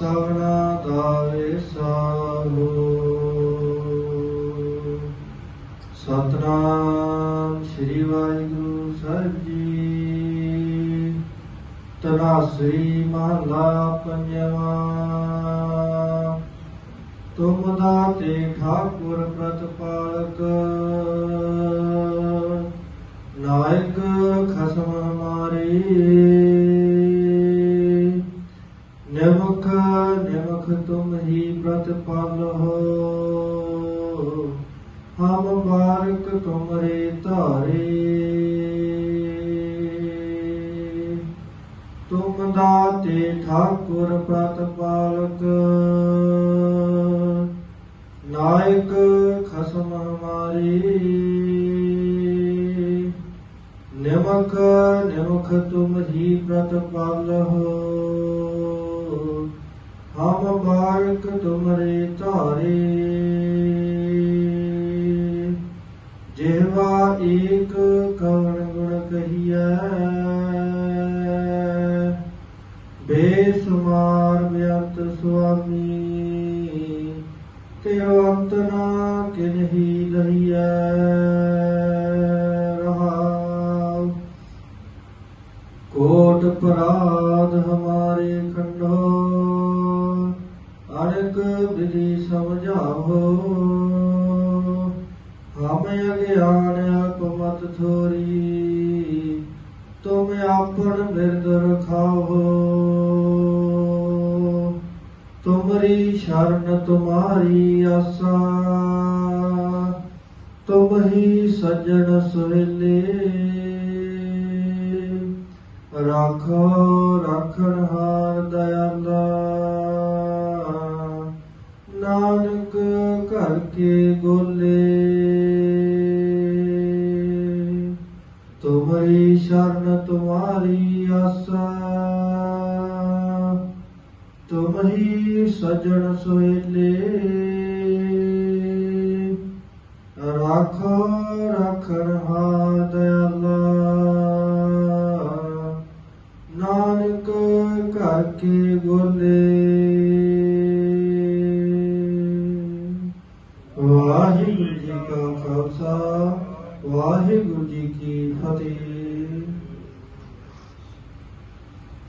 ਸਭਨਾ ਦਾਵੇ ਸਾਹੋ ਸਤਨਾਮ ਸ੍ਰੀ ਵਾਹਿਗੁਰੂ ਸਾਹਿਬ ਜੀ। ਤਨਾਸਰੀ ਮਹਲਾ ਪੰਜਵਾ। ਤੁਮ ਦਾਤੇ ਠਾਕੁਰ ਪ੍ਰਤਪਾਲਕ। ਨਾਇਕ ਖਸਮ ਹਮਾਰੇ। ਨਿਮਖ ਨਿਮਖ ਤੁਮ ਹੀ ਪ੍ਰਤਪਾਲ ਹੋ। ਹਮ ਬਾਰਕ ਤੁਮਰੇ ਧਾਰੇ। ਤੁਮ ਦਾਤੇ ਠਾਕੁਰ ਪ੍ਰਤਪਾਲਕ। ਨਾਇਕ ਖਸਮ ਹਮਾਰੇ। ਨਿਮਕ ਨਿਮਖ ਤੁਮ ਹੀ ਪ੍ਰਤਪਾਲ ਹਮ ਬਾਰਕ ਤੁਮਰੇ ਧਾਰੇ। ਜਿਹਵਾ ਏਕ ਕਵਣ ਗੁਣ ਕਹੀਐ। ਬੇਸੁਮਾਰ ਬਿਅੰਤ ਸੁਆਮੀ ਤੇ ਅੰਤ ਨਾ ਕਿਨਹੀ ਲਹੀਐ ਰਹਾਉ। ਕੋਟ ਪਰਾਧ ਹਮਾਰੇ ਕੰਢੋ ਅਨਕ ਵਿਧि ਸਮਝਾਓ। ਹਮ ਅਗਿਆਨ ਆਪਮਤ ਥੋਰੀ, ਤੁਮ ਆਪਣ ਬਿਰਦ ਰਖਾਓ। ਤੁਮਰੀ ਸ਼ਰਨ ਤੁਮਾਰੀ ਆਸਾ ਤੁਮ ਹੀ ਸਜਣ ਸੁਹੇਲੇ ਰਾਖੋ, ਰਾਖਣ ਹਾਰ ਦਇਆਲਾ। ਨਾਨਕ ਘਰ ਕੇ ਗੋਲੇ ਤੁਮਰੀ ਸ਼ਰਨ ਤੁਮਾਰੀ ਆਸਾ। ਤੁਮ ਸਜਣ ਸੋਇਲੇ ਰੱਖੋ ਰਖਣ ਹਾਦਲਾ ਨਾਨਕ ਘਰ ਕੇ ਗੋਲੇ ਵਾਹਿਗੁਰੂ ਜੀ ਕੀ ਫਤਿਹ।